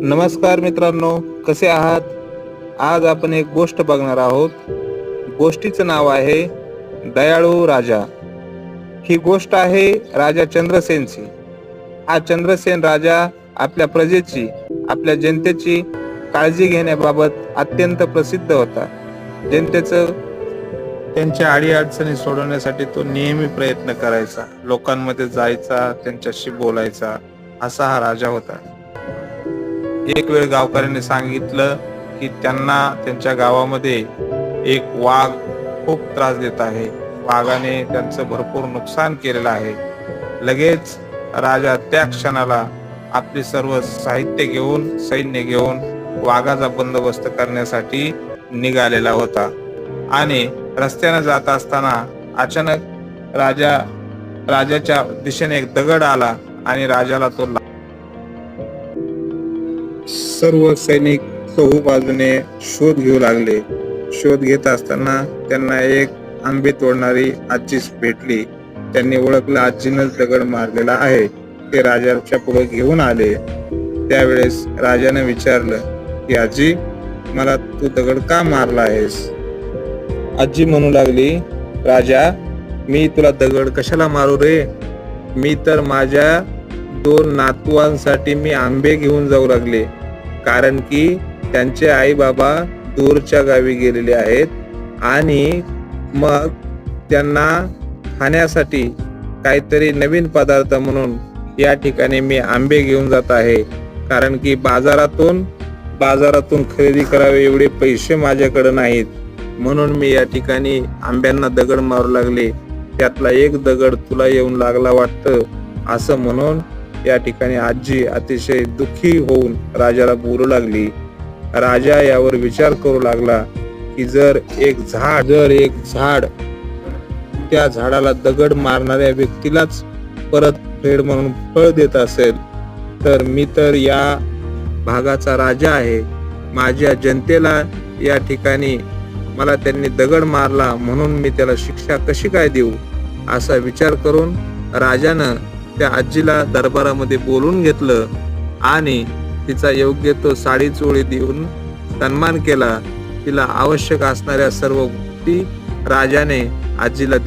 नमस्कार मित्रांनो कसे आहात? आज आपण एक गोष्ट बघणार आहोत. गोष्टीचं नाव आहे दयाळू राजा. ही गोष्ट आहे राजा चंद्रसेनची. हा चंद्रसेन राजा आपल्या प्रजेची आपल्या जनतेची काळजी घेण्याबाबत अत्यंत प्रसिद्ध होता. जनतेचं त्यांच्या अडीअडचणी सोडवण्यासाठी तो नेहमी प्रयत्न करायचा. लोकांमध्ये जायचा त्यांच्याशी बोलायचा. असा हा राजा होता. एक वेळ गावकऱ्यांनी सांगितलं की त्यांना त्यांच्या गावामध्ये एक वाघ खूप त्रास देत आहे. वाघाने त्यांचं भरपूर नुकसान केलेलं आहे. लगेच राजा त्या क्षणाला आपले सर्व साहित्य घेऊन सैन्य घेऊन वाघाचा बंदोबस्त करण्यासाठी निघालेला होता. आणि रस्त्याने जात असताना अचानक राजा राजाच्या दिशेने एक दगड आला आणि राजाला तो ला- सर्व सैनिक चहू बाजूने शोध घेऊ लागले. शोध घेत असताना त्यांना एक आंबे तोडणारी आजीच भेटली. त्यांनी ओळखलं आजीनच दगड मारलेला आहे. ते राजाच्या पुढे घेऊन आले. त्यावेळेस राजाने विचारलं की आजी मला तू दगड का मारला आहेस? आजी म्हणू लागली राजा मी तुला दगड कशाला मारू रे? मी तर माझ्या दोन नातवांसाठी मी आंबे घेऊन जाऊ लागले. कारण की त्यांचे आई बाबा दूरच्या गावी गेलेले आहेत आणि मग त्यांना खाण्यासाठी काहीतरी नवीन पदार्थ म्हणून या ठिकाणी मी आंबे घेऊन जात आहे. कारण की बाजारातून बाजारातून खरेदी करावे एवढे पैसे माझ्याकडे नाहीत. म्हणून मी या ठिकाणी आंब्यांना दगड मारू लागले. त्यातला एक दगड तुला येऊन लागला वाटतं? असं म्हणून या ठिकाणी आजी अतिशय दुःखी होऊन राजाला बोलू लागली. राजा यावर विचार करू लागला की जर एक झाड जर एक झाड त्या झाडाला दगड मारणाऱ्या व्यक्तीलाच परत फेड म्हणून फळ देत असेल तर मी तर या भागाचा राजा आहे. माझ्या जनतेला या ठिकाणी मला त्यांनी दगड मारला म्हणून मी त्याला शिक्षा कशी काय देऊ? असा विचार करून राजानं त्या आजीला दरबारामध्ये बोलून घेतलं आणि तिचा योग्य तो साडी चोळी देऊन सन्मान केला. तिला आवश्यक असणाऱ्या सर्व गोष्टी राजाने आजीला दिल्या.